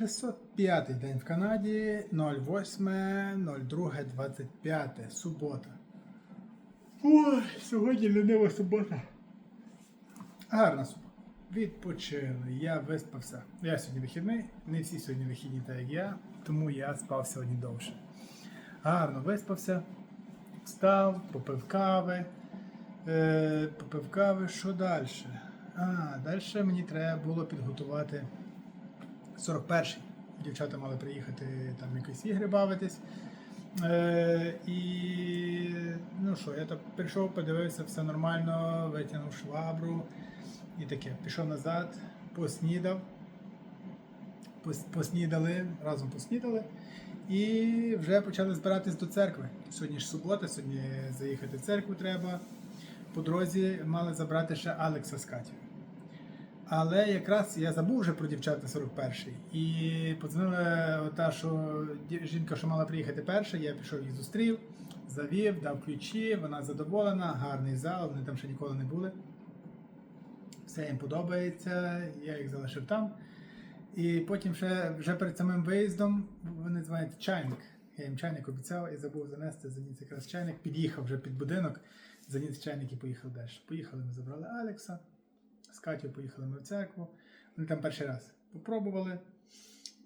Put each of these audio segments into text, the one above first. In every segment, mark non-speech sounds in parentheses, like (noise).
605 день в Канаді, 08.02.25, субота. Ой, сьогодні лінива субота. Гарна субота. Відпочили, я виспався. Я сьогодні вихідний, не всі сьогодні вихідні, так як я, тому я спав сьогодні довше. Гарно виспався, встав, попив кави. Е, попив кави, що далі? А, далі мені треба було підготувати 41-й. Дівчата мали приїхати там якісь ігри бавитись. Е, і ну що, я так прийшов, подивився, все нормально, витягнув швабру і таке. Пішов назад, поснідав. Поснідали, разом поснідали. І вже почали збиратись до церкви. Сьогодні ж субота, сьогодні заїхати в церкву треба. По дорозі мали забрати ще Алекса з Катєю. Але якраз я забув вже про дівчат на 41-й. І подзвонила та, що жінка, що мала приїхати перша, я пішов їх зустрів, завів, дав ключі, вона задоволена, гарний зал, вони там ще ніколи не були. Все їм подобається, я їх залишив там. І потім ще вже перед самим виїздом вони дзвонять чайник. Я їм чайник обіцяв і забув занести, заніс якраз чайник, під'їхав вже під будинок, заніс чайник і поїхав далі. Поїхали, ми забрали Алекса. З Катю поїхали ми в церкву. Вони там перший раз попробували.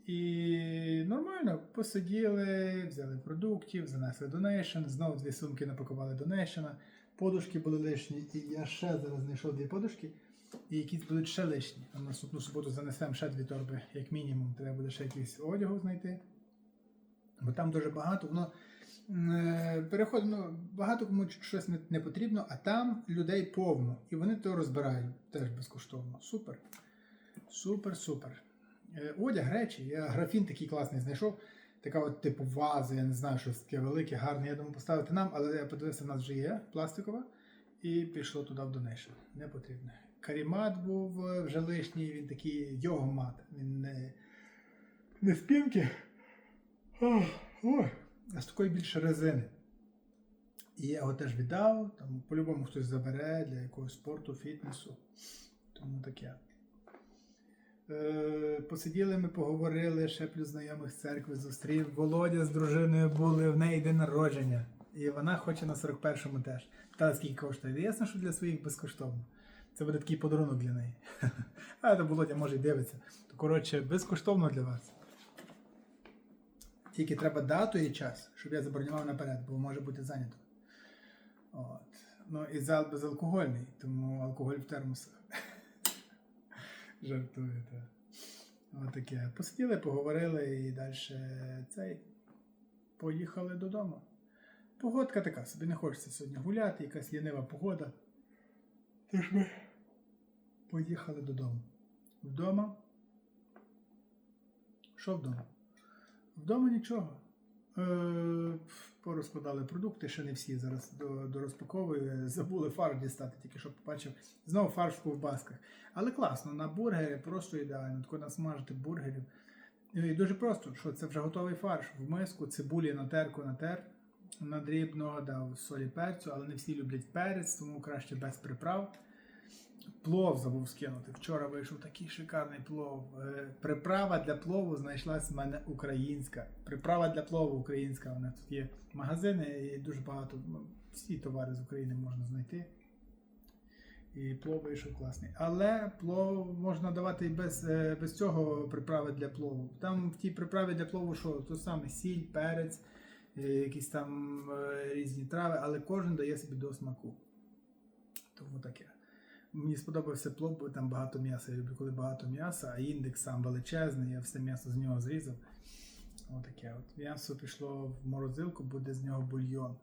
І нормально посиділи, взяли продуктів, занесли донейшн, знову дві сумки напакували донейшена, подушки були лишні, і я ще зараз знайшов дві подушки, і якісь будуть ще лишні. А на наступну суботу занесемо ще дві торби, як мінімум. Треба буде ще якийсь одягу знайти. Бо там дуже багато, воно е, переходить, ну, багато кому щось не, потрібно, а там людей повно. І вони то розбирають теж безкоштовно. Супер. Супер, супер. Е, Одяг, речі. Я графін такий класний знайшов. Така от типу ваза, я не знаю, щось таке велике, гарне. Я думав поставити нам, але я подивився, в нас вже є пластикова. І пішло туди в донейшн. Не потрібно. Карімат був е, вже лишній, він такий його-мат. Він не, не спінки. Ох, ой, а з такої більше резини. І я його теж віддав, там по-любому хтось забере для якогось спорту, фітнесу. Тому таке. Е, посиділи ми, поговорили, ще плюс знайомих з церкви зустрів. Володя з дружиною були, в неї день народження. І вона хоче на 41-му теж. Та скільки коштує. Ясно, що для своїх безкоштовно. Це буде такий подарунок для неї. (laughs) А то Володя може й дивиться. То коротше, безкоштовно для вас. Тільки треба дату і час, щоб я забронював наперед, бо може бути зайнято. От. Ну і зал безалкогольний, тому алкоголь в термосах. (laughs) Жартую, так. Отаке. Посиділи, поговорили і далі цей. Поїхали додому. Погодка така, собі не хочеться сьогодні гуляти, якась лінива погода. Тож ми поїхали додому. Вдома. Що вдома? Вдома нічого. Е, порозкладали продукти, ще не всі зараз до, дорозпаковую. Забули фарш дістати, тільки що побачив. Знову фарш в ковбасках. Але класно, на бургери просто ідеально. Тако насмажити бургерів. І дуже просто, що це вже готовий фарш. В миску, цибулі на терку натер. На дрібно дав солі перцю, але не всі люблять перець, тому краще без приправ. Плов забув скинути. Вчора вийшов такий шикарний плов. Е, Приправа для плову знайшлась в мене українська. Приправа для плову українська. У нас тут є магазини і дуже багато. ну, Всі товари з України можна знайти. І плов вийшов класний. Але плов можна давати і без, е, без цього приправи для плову. Там в тій приправі для плову що? То саме сіль, перець, е, якісь там різні трави, але кожен дає собі до смаку. Тому таке. Мені сподобався плов, бо там багато м'яса. Я люблю, коли багато м'яса, а індекс сам величезний, я все м'ясо з нього зрізав. Отаке. От м'ясо пішло в морозилку, буде з нього бульйон.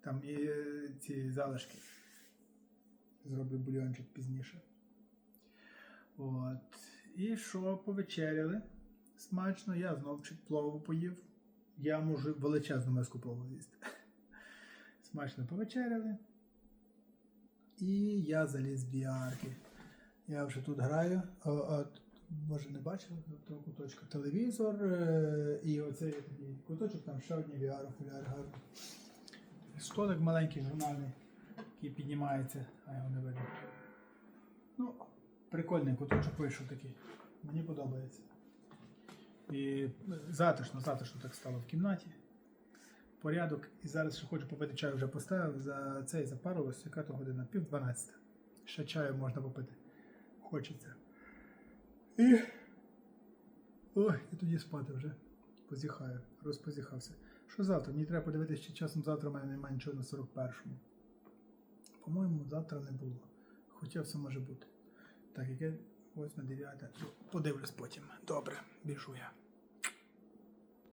Там і ці залишки. Зроблю бульйончик пізніше. От. І що, повечеряли? Смачно, я знов чуть плову поїв. Я можу величезну миску плову з'їсти. (laughs) Смачно повечеряли. І я заліз в VR-ки. Я вже тут граю. О, от, може не бачив того куточка телевізор. е, І оцей такий куточок, там ще одні VR, окуляри гарні. Столик маленький журнальний, який піднімається, а його не видно. Ну, прикольний куточок вийшов такий. Мені подобається. І затишно, затишно так стало в кімнаті. Порядок. І зараз ще хочу попити чаю, вже поставив. За цей запарилось, яка то година? Пів дванадцята. Ще чаю можна попити. Хочеться. І. Ой, і тоді спати вже. Позіхаю, розпозіхався. Що завтра? Мені треба подивитися, чи часом завтра в мене немає нічого на 41-му. По-моєму, завтра не було. Хоча все може бути. Так, яке 8, 9. Подивлюсь потім. Добре, біжу я.